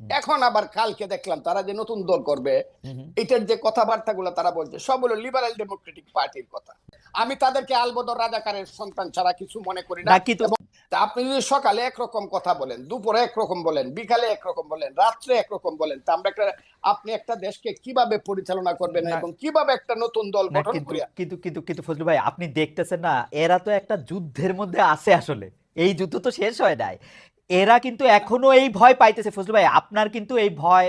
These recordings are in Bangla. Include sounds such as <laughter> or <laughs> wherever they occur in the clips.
এখন আবার কালকে দেখলাম তারা যে নতুন দল করবে এটার যে কথাবার্তাগুলো তারা বলছে সব হলো লিবারেল ডেমোক্রেটিক পার্টির কথা। আমি তাদেরকে আলবদর রাজাকারের সন্তান ছাড়া কিছু মনে করি না। আপনি যদি সকালে একরকম কথা বলেন দুপুরে একরকম বলেন বিকালে একরকম বলেন রাত্রে একরকম বলেন তা আমরা একটা আপনি একটা দেশকে কীভাবে পরিচালনা করবেন। এবং কীভাবে একটা নতুন দল গঠন কিন্তু কিন্তু কিন্তু ফজলু ভাই আপনি দেখতেছেন না এরা তো একটা যুদ্ধের মধ্যে আছে আসলে। এই যুদ্ধ তো শেষ হয় নাই। এরা কিন্তু এখনও এই ভয় পাইতেছে। ফজলু ভাই আপনার কিন্তু এই ভয়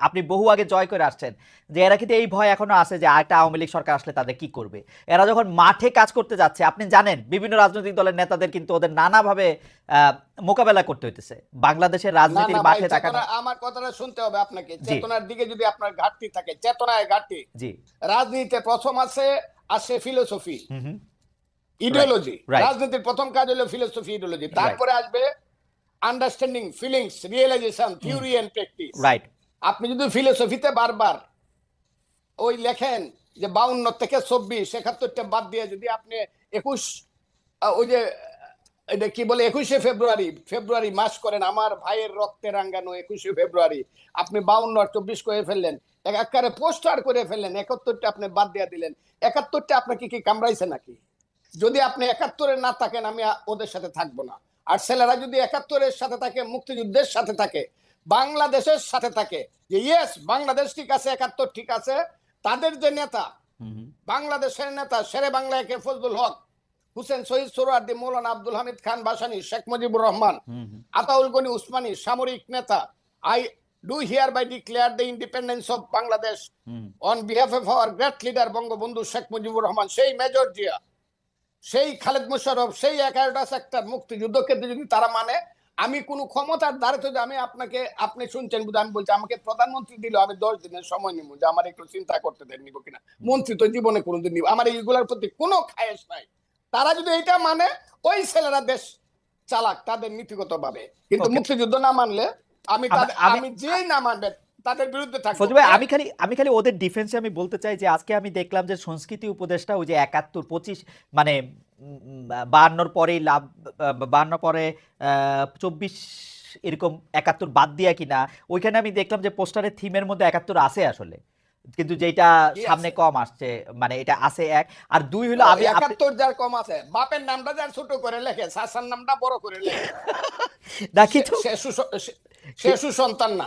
আপনি বহু আগে জয় করে আসছেন যে এরা কিন্তু এই ভয় এখনও আছে যে একটা আওয়ামী লীগ সরকার আসলে তাদের কি করবে। এরা যখন মাঠে কাজ করতে যাচ্ছে আপনি জানেন বিভিন্ন রাজনৈতিক দলের নেতাদের কিন্তু ওদের নানাভাবে মোকাবেলা করতে হইতেছে। বাংলাদেশের রাজনীতির মাঠে চেতনা আমার কথাটা শুনতে হবে আপনাকে। চেতনার দিকে যদি আপনার ঘাটতি থাকে চেতনায় ঘাটতি। জি। রাজনীতিতে প্রথম আছে আসে ফিলোসফি ইডিওলজি রাজনীতির প্রথম কাজ হলো ফিলোসফি ইডিওলজি তারপরে আসবে understanding feelings realisation theory and practice right আপনি যদি ফিলোসফিতে বারবার ওই লেখেন যে বাউন্ন থেকে চব্বিশ একাত্তরটা বাদ দিয়ে যদি আপনি একুশ ওই যে এটা কি বলে একুশে ফেব্রুয়ারি ফেব্রুয়ারি মাস করেন আমার ভাইয়ের রক্তে রাঙ্গানো একুশে ফেব্রুয়ারি আপনি বাউন্ন আর চব্বিশ করে ফেললেন এক আকারে পোস্টার করে ফেললেন একাত্তরটা আপনি বাদ দিয়ে দিলেন একাত্তরটা আপনাকে কি কামড়াইছে নাকি? যদি আপনি একাত্তরে না থাকেন আমি ওদের সাথে থাকব না। আর ছেলেরা যদি একাত্তরের সাথে থাকে মুক্তিযুদ্ধের সাথে থাকে বাংলাদেশের সাথে থাকে যে ইয়েস বাংলাদেশ ঠিক আছে একাত্তর ঠিক আছে তাদের যে নেতা বাংলাদেশের নেতা শেরে বাংলা একে ফজলুল হক হুসেন শহীদ সোহরার্দি মৌলানা আব্দুল হামিদ খান বাসানি শেখ মুজিবুর রহমান হুম হুম। আতাউল গনি উসমানী সামরিক নেতা I do hereby declare the independence of Bangladesh on behalf of our great leader Bangabandhu Sheikh Mujibur Rahman সেই মেজর জিয়া। সেই খালেদ মুশারফ সেই এগারোটা সেক্টর মুক্তিযুদ্ধকে যদি তারা মানে আমি কোনো ক্ষমতার দ্বারে যদি আমি আপনাকে আপনি শুনছেন বুঝে আমি বলছি আমাকে প্রধানমন্ত্রী দিল আমি দশ দিনের সময় নিব যে আমার একটু চিন্তা করতে দেন নিব কিনা। মন্ত্রী তো জীবনে কোনোদিন নিব। আমার এইগুলোর প্রতি কোনো খায়েশ নাই। তারা যদি এটা মানে ওই ছেলেরা দেশ চালাক তাদের নীতিগত ভাবে কিন্তু মুক্তিযুদ্ধ না মানলে আমি তাদের- আমি- যেই না মানবে তাদের বিরুদ্ধে থাকব। ফজল ভাই আমি খালি আমি খালি ওদের ডিফেন্সে আমি বলতে চাই যে আজকে আমি দেখলাম যে সংস্কৃতি উপদেষ্টা ওই যে একাত্তর পঁচিশ মানে বাহান্নর পরেই লাভ বাহান্ন পরে চব্বিশ এরকম একাত্তর বাদ দিয়া কিনা ওইখানে আমি দেখলাম যে পোস্টারের থিমের মধ্যে একাত্তর আছে আসলে। কিন্তু যেটা সামনে কম আসছে মানে এটা আছে এক। আর দুই হলো আমি একাত্তর যার কম আছে বাপের নামটা যার ছোট করে লেখে শাসার নামটা বড় করে লেখে। <laughs> দেখি সে সুস- সে- সে সুসন্তান না।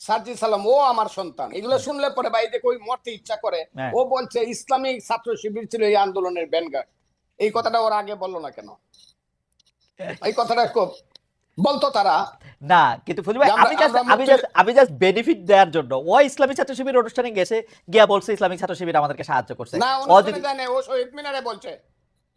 সার্জি সালাম ও আমার সন্তান। এগুলো শুনলে পরে যে কই মরতে ইচ্ছা করে। হ্যাঁ। ও বলছে ইসলামিক ছাত্র শিবির ছিল এই আন্দোলনের ব্যানগার্ড এই কথাটা ওর আগে বলল না কেন? এই কথাটা খুব বলতো তারা। না কিন্তু ফজল ভাই আমি জাস্ট আমি জাস্ট আমি জাস্ট বেনিফিট দেওয়ার জন্য ও ইসলামী ছাত্র শিবির অনুষ্ঠানে গেছে গিয়া বলছে ইসলামিক ছাত্র শিবির আমাদেরকে সাহায্য করছে। না ও শহীদ মিনারে বলছে।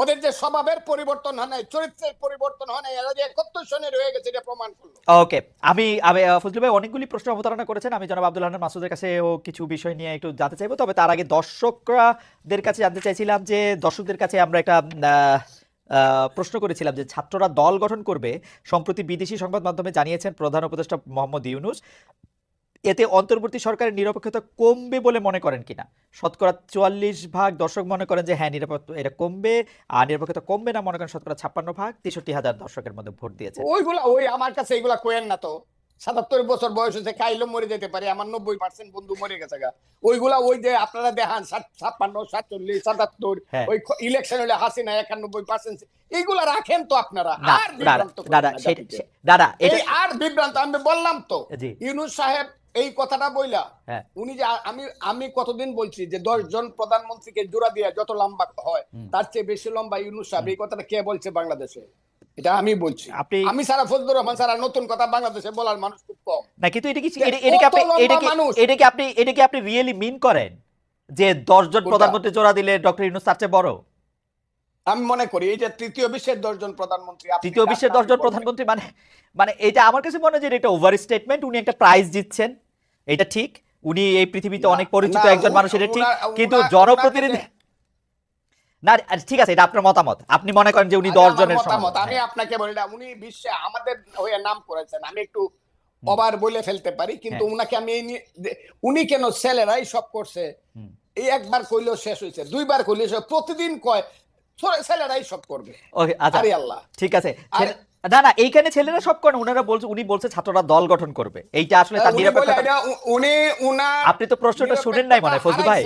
ওদের যে স্বভাবের পরিবর্তন হয় নাই, চরিত্রের পরিবর্তন হয় নাই, এরা যে একাত্তর সনে রয়ে গেছে, এটা প্রমাণ করল। ওকে, আমি আমি ফজলু ভাই অনেকগুলি প্রশ্ন অবতারণা করেছেন। আমি জনাব আব্দুল হান্নান মাসুদের কাছে ও কিছু বিষয় নিয়ে একটু জানতে চাইব। তবে তার আগে দর্শকদের কাছে জানতে চাইছিলাম যে, দর্শকদের কাছে আমরা একটা প্রশ্ন করেছিলাম যে, ছাত্ররা দল গঠন করবে সম্প্রতি বিদেশি সংবাদ মাধ্যমে জানিয়েছেন প্রধান উপদেষ্টা মোহাম্মদ ইউনুস। এতে অন্তর্বর্তী সরকারের নিরপেক্ষতা কমবে বলে মনে করেন কিনা? শতকরা চুয়াল্লিশ ভাগ দর্শক মনে করেন যে হ্যাঁ নিরাপত্তা এটা কমবে আর নিরপেক্ষতা কমবে না মনে করেন শতকরা ছাপ্পান্ন ভাগ তেষট্টি হাজার দর্শকের মধ্যে ভোট দিয়েছে। ওইগুলা ওই আমার কাছে এইগুলা কোয়েন না তো। সাতাত্তর বছর বয়স হয়েছে খাইলেও মরে যেতে পারে আমার নব্বই পার্সেন্ট বন্ধু মরে গেছে গা। ওইগুলা ওই যে আপনারা দেখান ছাপ্পান্ন সাতচল্লিশ সাতাত্তর হ্যাঁ। ওই ইলেকশন হলে হাসিনা একানব্বই পার্সেন্ট এইগুলা রাখেন তো আপনারা আর বিভ্রান্ত এটা এই আর বিভ্রান্ত আমি বললাম তো। ইউনুস সাহেব এই কথাটা বইলা হ্যাঁ। উনি যে আমি আমি কতদিন বলছি যে দশ জন প্রধানমন্ত্রীকে জোড়া দিয়ে যত লম্বা হয় তার চেয়ে বেশি লম্বা ইউনুস সাহেব এই কথাটা কে বলছে বাংলাদেশে? এটা আমি বলছি। আপনি- আমি সারা ফজলুর রহমান সারা নতুন কথা বাংলাদেশে বলার মানুষ খুব কম। না কিন্তু এটা কি এটা- কি আপনি এটা কি এটা কি আপনি এটা কি আপনি রিয়েলি মিন করেন? যে দশজন কোনটা? প্রধানমন্ত্রী জোড়া দিলে ডক্টর ইউনুস তার চেয়ে বড়? আমি মনে করি এই যে তৃতীয় বিশ্বের দশজন প্রধানমন্ত্রী তৃতীয় বিশ্বের দশজন প্রধানমন্ত্রী মানে মানে এটা আমার কাছে মনে হয় যে এটা ওভার স্টেটমেন্ট উনি একটা প্রাইজ দিচ্ছেন এটা ঠিক। উনি এই পৃথিবীতে অনেক পরিচিত একজন মানুষ এটা ঠিক। কিন্তু জনপ্রতিনিধি না ঠিক আছে এটা আপনার মতামত। আপনি মনে করেন যে উনি দশ জনের মতামত আমি আপনাকে বলি না উনি বিশ্বে আমাদের হয়ে নাম করেছেন। আমি একটু অবার বলে ফেলতে পারি কিন্তু হ্যাঁ। উনাকে আমি উনি কেন ছেলেরাই সব করছে? এই একবার কইলেও শেষ হয়েছে দুইবার কইলেও প্রতিদিন কয় ছেলেরাই সব করবে। আচ্ছা। আল্লাহ। ঠিক আছে। না না এইখানে ছেলেরা সব করেন ওনারা বলছে উনি বলছে ছাত্ররা দল গঠন করবে এইটা আসলে তার উনা আপনি তো প্রশ্নটা শুনেন নাই মানে হয়, ফজলু ভাই।